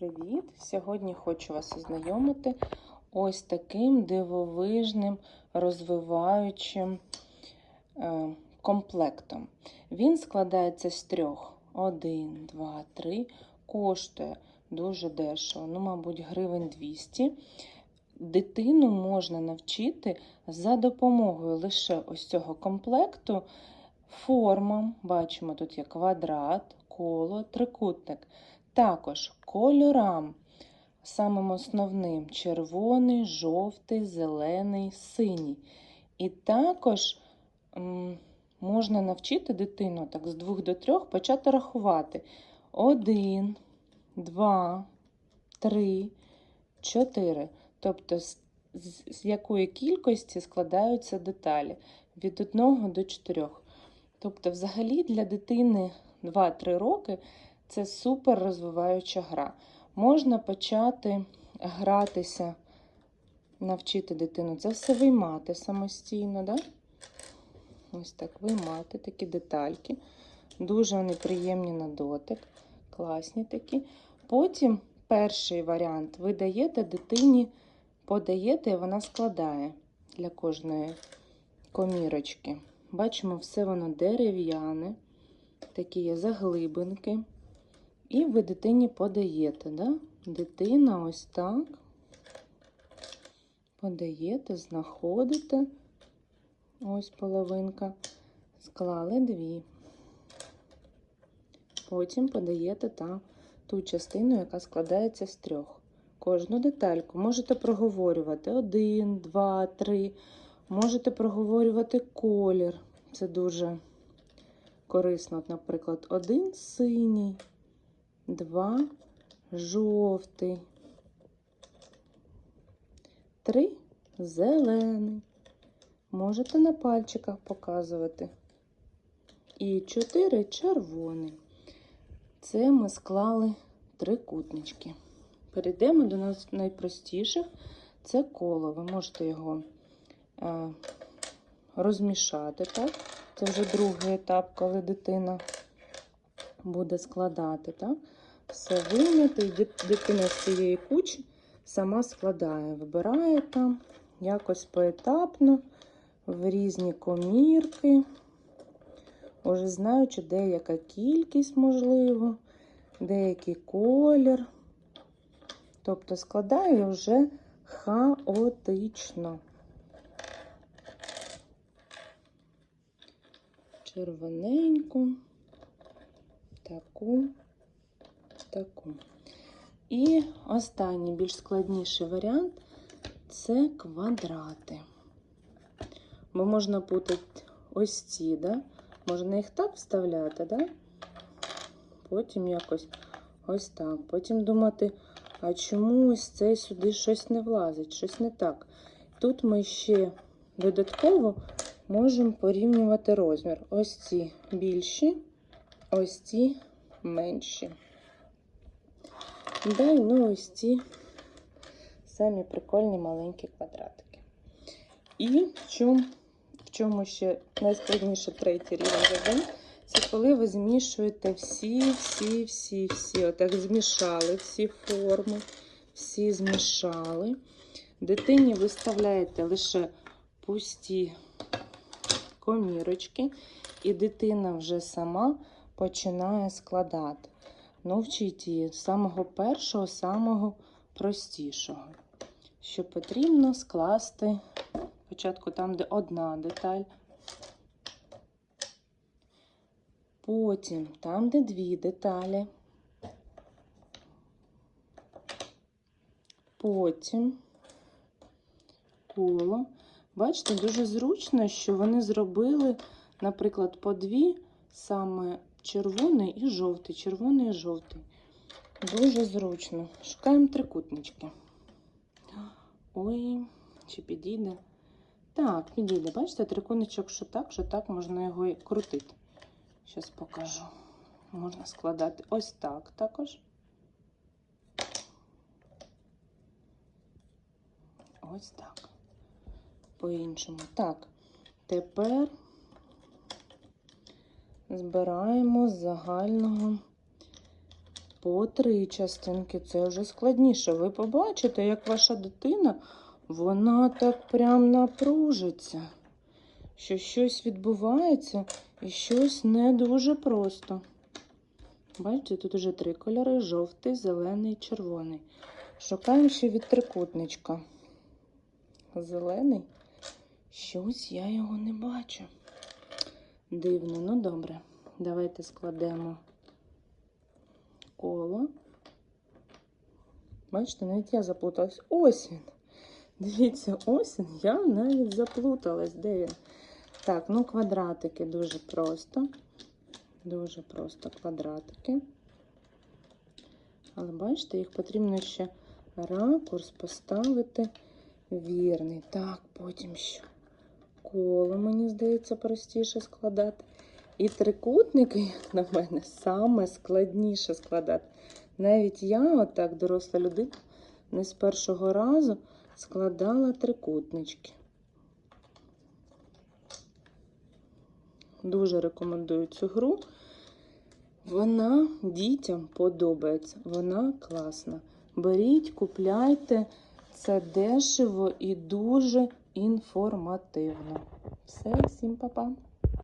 привіт! Сьогодні хочу вас ознайомити ось таким дивовижним розвиваючим е, комплектом. Він складається з трьох: один, два, три. Коштує дуже дешево, ну, мабуть, гривень 200. Дитину можна навчити за допомогою лише ось цього комплекту формам. Бачимо, тут є квадрат, коло, трикутник. Також кольорам, самим основним червоний, жовтий, зелений, синій. І також можна навчити дитину так, з двох до трьох почати рахувати. Один, два, три, чотири. Тобто, з, якої кількості складаються деталі? Від одного до чотирьох. Тобто, взагалі для дитини 2-3 роки це супер розвиваюча гра. Можна почати гратися, навчити дитину. Це все виймати самостійно. Да? Ось так виймати такі детальки. Дуже вони приємні на дотик, класні такі. Потім перший варіант ви даєте дитині, подаєте, і вона складає для кожної комірочки. Бачимо, все воно дерев'яне, такі є заглибинки. І ви дитині подаєте, да? Дитина ось так. Подаєте, знаходите. Ось половинка. Склали дві. Потім подаєте та, ту частину, яка складається з трьох. Кожну детальку можете проговорювати один, два, три. Можете проговорювати колір. Це дуже корисно. Наприклад, один синій, два жовтий, три зелений. Можете на пальчиках показувати. І чотири червоний. Це ми склали трикутнички. Перейдемо до нас найпростіших. Це коло. Ви можете його е, розмішати, так? Це вже другий етап, коли дитина буде складати, так? Все вийняти, і дитина з цієї кучі сама складає, вибирає там якось поетапно, в різні комірки, уже знаючи, деяка кількість, можливо, деякий колір. Тобто складає вже хаотично. червоненьку, таку, таку. І останній більш складніший варіант це квадрати. Бо можна путати ось ці, да? можна їх так вставляти, да? потім якось ось так. Потім думати, а чому ось цей сюди щось не влазить, щось не так. Тут ми ще додатково можемо порівнювати розмір. Ось ці більші, ось ці менші. Да, ну ось ці самі прикольні маленькі квадратики. І в чому, в чому ще найскладніше третій рівень завдань, це коли ви змішуєте всі, всі, всі, всі. Отак змішали всі форми, всі змішали. Дитині виставляєте лише пусті комірочки, і дитина вже сама починає складати. Ну, її з самого першого, самого простішого. Що потрібно скласти спочатку там, де одна деталь, потім там, де дві деталі, потім коло. Бачите, дуже зручно, що вони зробили, наприклад, по дві саме червоний і жовтий, червоний і жовтий. Дуже зручно. Шукаємо трикутнички. Ой, чи підійде? Так, підійде. Бачите, трикутничок, що так, що так, можна його і крутити. Зараз покажу. Можна складати ось так також. Ось так по-іншому. Так, тепер збираємо з загального по три частинки. Це вже складніше. Ви побачите, як ваша дитина, вона так прям напружиться, що щось відбувається і щось не дуже просто. Бачите, тут уже три кольори: жовтий, зелений, червоний. Шукаємо ще від трикутничка. Зелений. Щось я його не бачу. Дивно, ну добре. Давайте складемо коло. Бачите, навіть я заплуталась. Ось він. Дивіться, ось він. Я навіть заплуталась. Де він? Так, ну квадратики дуже просто. Дуже просто квадратики. Але бачите, їх потрібно ще ракурс поставити вірний. Так, потім що? Коло, мені здається, простіше складати. І трикутники, як на мене, саме складніше складати. Навіть я, отак, доросла людина, не з першого разу складала трикутнички. Дуже рекомендую цю гру. Вона дітям подобається, вона класна. Беріть, купляйте, це дешево і дуже інформативно. Все, всім па-па!